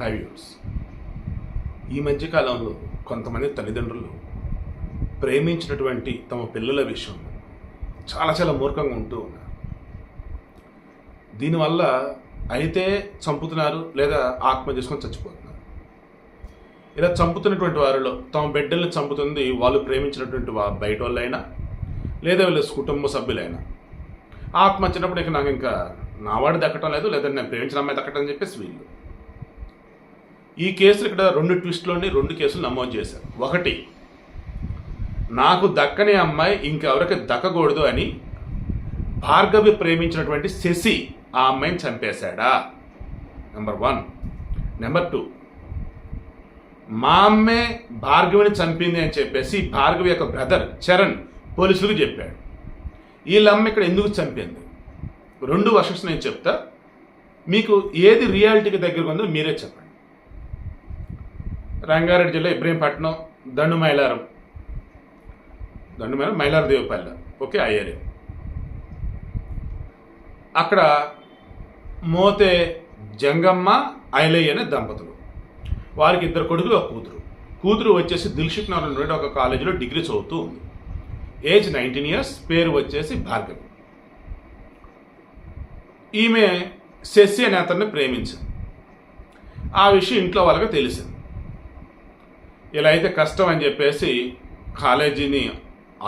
High views ఈ మధ్యకాలంలో కొంతమంది తల్లిదండ్రులు ప్రేమించినటువంటి తమ పిల్లల విషయం చాలా చాలా మూర్ఖంగా ఉంటూ ఉన్నారు. దీనివల్ల అయితే చంపుతున్నారు లేదా ఆత్మ చేసుకొని చచ్చిపోతున్నారు. ఇలా చంపుతున్నటువంటి వారిలో తమ బిడ్డల్ని చంపుతుంది వాళ్ళు ప్రేమించినటువంటి వా బయట వాళ్ళైనా లేదా వీళ్ళ కుటుంబ సభ్యులైనా. ఆత్మ వచ్చినప్పుడు ఇక నాకు ఇంకా నావాడు దక్కటం లేదు లేదా నేను ప్రేమించిన అమ్మాయి దక్కటం అని చెప్పేసి వీళ్ళు ఈ కేసులు ఇక్కడ రెండు ట్విస్ట్లోని రెండు కేసులు నమోదు చేశారు. ఒకటి నాకు దక్కని అమ్మాయి ఇంకెవరికి దక్కకూడదు అని భార్గవి ప్రేమించినటువంటి శశి ఆ అమ్మాయిని చంపేశాడా? నెంబర్ వన్ నెంబర్ టూ మా అమ్మే భార్గవిని చంపింది అని చెప్పేసి భార్గవి యొక్క బ్రదర్ చరణ్ పోలీసులకు చెప్పాడు. వీళ్ళమ్మ ఇక్కడ ఎందుకు చంపింది? రెండు వర్షన్స్ నేను చెప్తా. మీకు ఏది రియాలిటీకి దగ్గరగా ఉందో మీరే చెప్పండి. రంగారెడ్డి జిల్లా ఇబ్రహీంపట్నం దండు మైలారం. దండు మైలారం మైలార దేవపల్లి. ఓకే ఆ ఏరియా. అక్కడ మోతే జంగమ్మ ఐలయ్య అనే దంపతులు. వారికి ఇద్దరు కొడుకులు ఒక కూతురు. కూతురు వచ్చేసి దిల్షుక్ నగర్ ఒక కాలేజీలో డిగ్రీ చదువుతూ ఉంది. ఏజ్ నైన్టీన్ ఇయర్స్ పేరు వచ్చేసి భార్గవి. ఈమె శశి అనే అతన్ని ప్రేమించింది. ఆ విషయం ఇంట్లో వాళ్ళకి తెలిసింది. ఇలా అయితే కష్టం అని చెప్పేసి కాలేజీని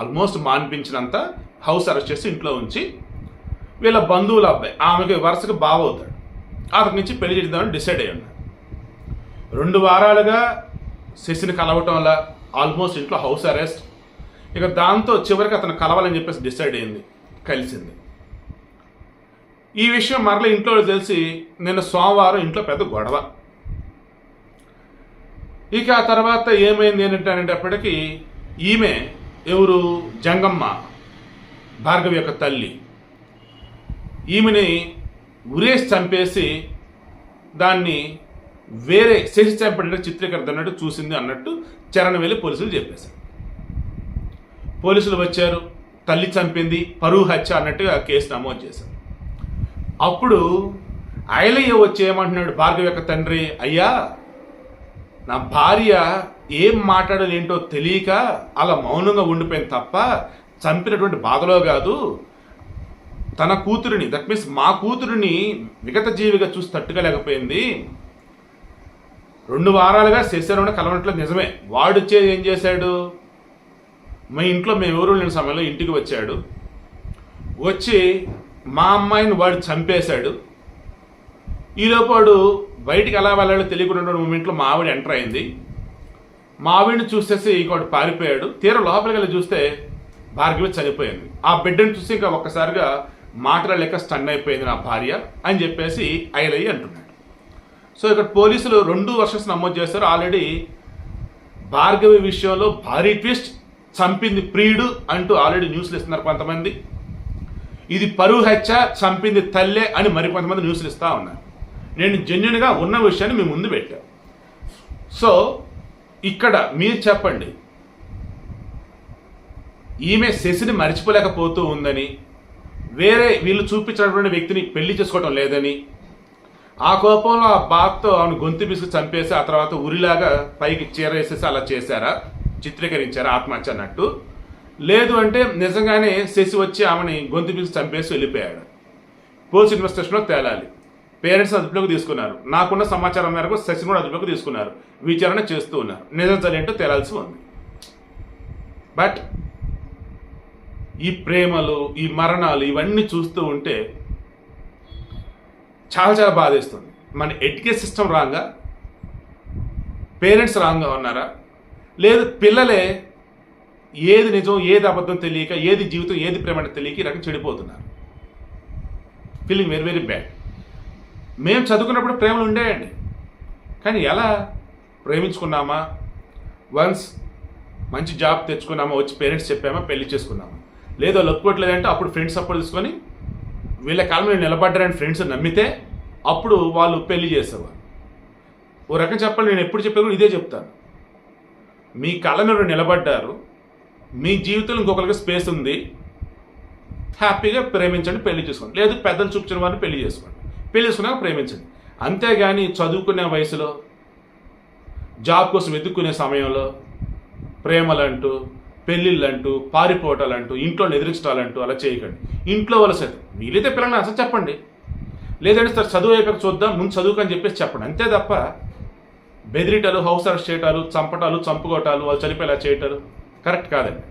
ఆల్మోస్ట్ మాన్పించినంత హౌస్ అరెస్ట్ చేసి ఇంట్లో ఉంచి వీళ్ళ బంధువుల అబ్బాయి ఆమెకి వరుసగా బాగవుతాడు అతని నుంచి పెళ్ళి చేద్దామని డిసైడ్ అయ్యి ఉన్నాడు. రెండు వారాలుగా శశిని కలవటం వల్ల ఆల్మోస్ట్ ఇంట్లో హౌస్ అరెస్ట్. ఇక దాంతో చివరికి అతను కలవాలని చెప్పేసి డిసైడ్ అయింది కలిసింది. ఈ విషయం మరల ఇంట్లో తెలిసి నిన్న సోమవారం ఇంట్లో పెద్ద గొడవ. ఇక ఆ తర్వాత ఏమైంది ఏంటంటేటప్పటికీ ఈమె ఎవరు? జంగమ్మ భార్గవి యొక్క తల్లి. ఈమెని ఉరేష్ చంపేసి దాన్ని వేరే శశి చంపడిన చిత్రీకరణ అన్నట్టు చూసింది అన్నట్టు చరణ్ వెళ్ళి పోలీసులు చెప్పేశారు. పోలీసులు వచ్చారు తల్లి చంపింది పరువు హత్య అన్నట్టుగా కేసు నమోదు చేశారు. అప్పుడు ఐలయ్య వచ్చి ఏమంటున్నాడు? భార్గవి యొక్క తండ్రి అయ్యా నా భార్య ఏం మాట్లాడాలేంటో తెలియక అలా మౌనంగా ఉండిపోయింది తప్ప చంపినటువంటి బాధలో కాదు. తన కూతురిని దట్ మీన్స్ మా కూతురిని విగత జీవిగా చూసి తట్టుకోలేకపోయింది. రెండు వారాలుగా శశిరమణ కలవనట్లు నిజమే. వాడు ఏం చేశాడు? మా ఇంట్లో మేము ఎవరు లేని సమయంలో ఇంటికి వచ్చాడు. వచ్చి మా అమ్మాయిని వాడు చంపేశాడు. ఈలోపాడు బయటికి ఎలా వెళ్ళాలో తెలియకుండా మూమెంట్లో మా ఆవిడ ఎంటర్ అయింది. మా ఆవిడని చూసేసి ఇంకోటి పారిపోయాడు. తీర లోపలికి వెళ్ళి చూస్తే భార్గవి చనిపోయింది. ఆ బిడ్డను చూసి ఇంకా ఒక్కసారిగా మాట్లాడలేక స్టన్ అయిపోయింది నా భార్య అని చెప్పేసి ఐలయ్య అంటున్నాడు. సో ఇక్కడ పోలీసులు రెండు వర్షన్స్ నమోదు చేస్తారు ఆల్రెడీ భార్గవి విషయంలో భారీ ట్విస్ట్ చంపింది ప్రియుడు అంటూ ఆల్రెడీ న్యూస్లు ఇస్తున్నారు కొంతమంది. ఇది పరువు హత్య చంపింది తల్లే అని మరికొంతమంది న్యూస్లు ఇస్తూ ఉన్నారు. నేను జెన్యున్గా ఉన్న విషయాన్ని మీ ముందు పెట్టాను సో ఇక్కడ మీరు చెప్పండి. ఈమె శశిని మర్చిపోలేకపోతూ ఉందని వేరే వీళ్ళు చూపించినటువంటి వ్యక్తిని పెళ్ళి చేసుకోవడం లేదని ఆ కోపంలో ఆ బాత్తో ఆమెను గొంతు బిసుకు చంపేసి ఆ తర్వాత ఉరిలాగా పైకి చీరేసేసి అలా చేశారా? చిత్రీకరించారా? ఆత్మహత్య అన్నట్టు. లేదు అంటే నిజంగానే శశి వచ్చి ఆమెని గొంతు బిసుకు చంపేసి వెళ్ళిపోయాడు. పోలీస్ ఇన్వెస్టిగేషన్లో తేలాలి. పేరెంట్స్ అదుపులోకి తీసుకున్నారు. నాకున్న సమాచారం మేరకు శశిని కూడా అదుపులోకి తీసుకున్నారు. విచారణ చేస్తూ ఉన్నారు. నిజం ఏంటో తేలాల్సి ఉంది. బట్ ఈ ప్రేమలు ఈ మరణాలు ఇవన్నీ చూస్తూ ఉంటే చాలా చాలా బాధేస్తుంది. మన ఎడ్యుకేషన్ సిస్టమ్ రాంగా? పేరెంట్స్ రాంగా ఉన్నారా? లేదు పిల్లలే ఏది నిజం ఏది అబద్ధం తెలియక ఏది జీవితం ఏది ప్రేమ అంటే తెలియక ఈ రకం చెడిపోతున్నారు. ఫీలింగ్ వెరీ వెరీ బ్యాడ్ మేము చదువుకున్నప్పుడు ప్రేమలు ఉండేయండి. కానీ ఎలా? ప్రేమించుకున్నామా? వన్స్ మంచి జాబ్ తెచ్చుకున్నామా? వచ్చి పేరెంట్స్ చెప్పామా? పెళ్ళి చేసుకున్నామా? లేదో లొక్కోట్లేదంటే అప్పుడు ఫ్రెండ్స్ సపోర్ట్ తీసుకొని వీళ్ళ కాలంలో నిలబడ్డారని ఫ్రెండ్స్ నమ్మితే అప్పుడు వాళ్ళు పెళ్ళి చేసేవారు. ఓ రకం చెప్పాలి నేను ఎప్పుడు చెప్పే కూడా ఇదే చెప్తాను. మీ కళ మీరు నిలబడ్డారు మీ జీవితంలో ఇంకొకరికి స్పేస్ ఉంది హ్యాపీగా ప్రేమించండి పెళ్ళి చేసుకోండి. లేదు పెద్దలు చూపించిన వారిని పెళ్ళి చేసుకోండి. పెళ్ళి చేసుకున్నాక ప్రేమించండి అంతేగాని చదువుకునే వయసులో జాబ్ కోసం వెతుక్కునే సమయంలో ప్రేమలంటూ పెళ్ళిళ్ళంటూ పారిపోవటాలంటూ ఇంట్లో ఎదిరించడాలంటూ అలా చేయకండి. ఇంట్లో వాళ్ళ సైతం. వీలైతే పిల్లల్ని అసలు చెప్పండి. లేదంటే సార్ చదువు అయిపోయాక చూద్దాం ముందు చదువుకని చెప్పేసి చెప్పండి. అంతే తప్ప బెదిరిటలు హౌస్ అరెస్ట్ చేయటాలు చంపటాలు చంపుకోవటాలు వాళ్ళు చనిపోయేలా చేయటాలు కరెక్ట్ కాదండి.